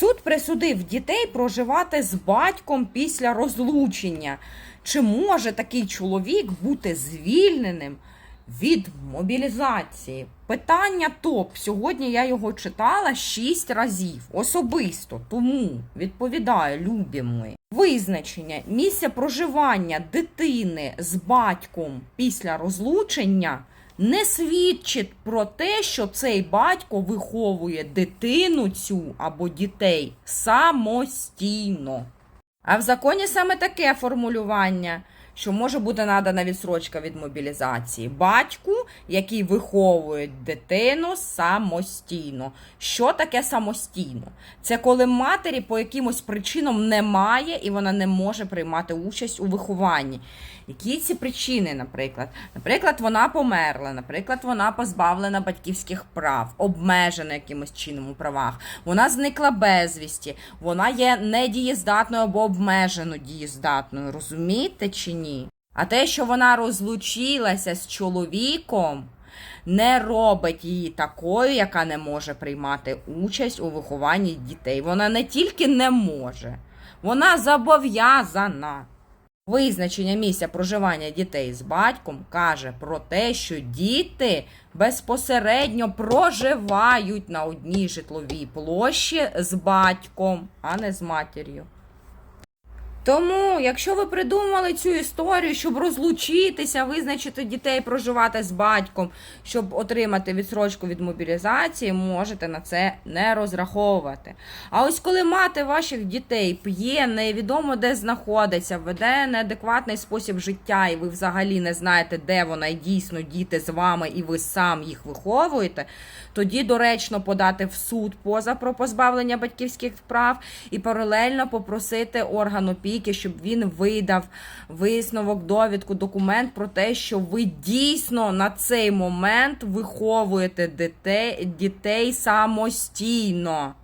Суд присудив дітей проживати з батьком після розлучення. Чи може такий чоловік бути звільненим від мобілізації? Питання топ. Сьогодні я його читала шість разів особисто. Тому відповідаю, любі ми. Визначення місця проживання дитини з батьком після розлучення не свідчить про те, що цей батько виховує дитину цю або дітей самостійно. А в законі саме таке формулювання, що може бути надана відсрочка від мобілізації батьку, який виховує дитину самостійно. Що таке самостійно? Це коли матері по якимось причинам немає і вона не може приймати участь у вихованні. Які ці причини, наприклад? Наприклад, вона померла, наприклад, вона позбавлена батьківських прав, обмежена якимось чином у правах, вона зникла безвісті, вона є недієздатною або обмежено дієздатною. Розумієте чи ні? А те, що вона розлучилася з чоловіком, не робить її такою, яка не може приймати участь у вихованні дітей. Вона не тільки не може, вона зобов'язана. Визначення місця проживання дітей з батьком каже про те, що діти безпосередньо проживають на одній житловій площі з батьком, а не з матір'ю. Тому, якщо ви придумали цю історію, щоб розлучитися, визначити дітей проживати з батьком, щоб отримати відсрочку від мобілізації, можете на це не розраховувати. А ось коли мати ваших дітей п'є, невідомо де знаходиться, веде неадекватний спосіб життя, і ви взагалі не знаєте, де вона і дійсно діти з вами, і ви сам їх виховуєте, тоді доречно подати в суд поза про позбавлення батьківських прав і паралельно попросити орган опіки, щоб він видав висновок, довідку, документ про те, що ви дійсно на цей момент виховуєте дітей, дітей самостійно.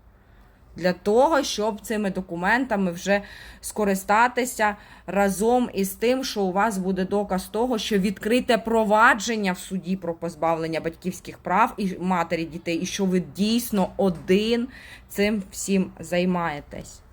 Для того, щоб цими документами вже скористатися разом із тим, що у вас буде доказ того, що відкрите провадження в суді про позбавлення батьківських прав і матері дітей, і що ви дійсно один цим всім займаєтесь.